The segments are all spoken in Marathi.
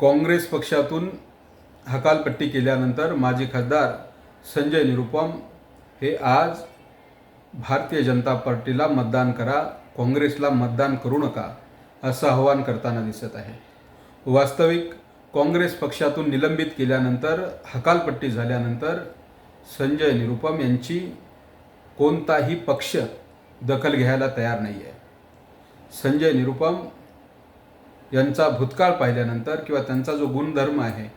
काँग्रेस पक्षातून हकालपट्टी केल्यानंतर माजी खासदार संजय निरुपम हे आज भारतीय जनता पार्टीला मतदान करा काँग्रेसला मतदान करू नका असं आवाहन करताना दिसत आहे. वास्तविक काँग्रेस पक्षातून निलंबित केल्यानंतर हकालपट्टी झाल्यानंतर संजय निरुपम यांची कोणताही पक्ष दखल घ्यायला तयार नाही आहे संजय निरुपम यांचा भूतकाळ पाहिल्यानंतर किंवा त्यांचा जो गुणधर्म आहे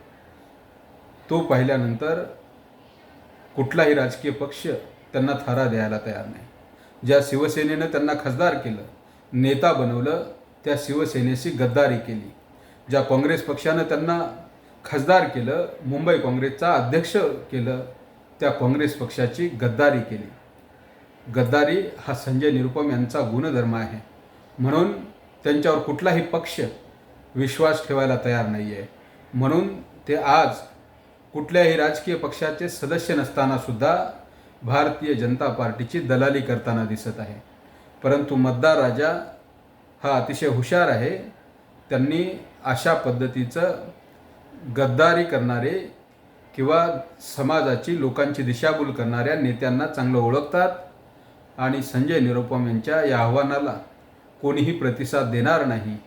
तो पाहिल्यानंतर कुठलाही राजकीय पक्ष त्यांना थारा द्यायला तयार नाही. ज्या शिवसेनेनं त्यांना खासदार केलं नेता बनवलं त्या शिवसेनेशी गद्दारी केली. ज्या काँग्रेस पक्षानं त्यांना खासदार केलं मुंबई काँग्रेसचा अध्यक्ष केलं त्या काँग्रेस पक्षाची गद्दारी केली. गद्दारी हा संजय निरुपम यांचा गुणधर्म आहे. म्हणून त्यांच्यावर कुठलाही पक्ष विश्वास ठेवायला तयार नाही आहे म्हणून ते आज कुठल्याही राजकीय पक्षाचे सदस्य नसताना सुद्धा भारतीय जनता पार्टीची दलाली करताना दिसत आहे. परंतु मतदार राजा हा अतिशय हुशार आहे. त्यांनी अशा पद्धतीचं गद्दारी करणारे किंवा समाजाची लोकांची दिशाभूल करणाऱ्या नेत्यांना चांगलं ओळखतात आणि संजय निरुपम यांच्या या आव्हानाला कोणीही प्रतिसाद देणार नाही.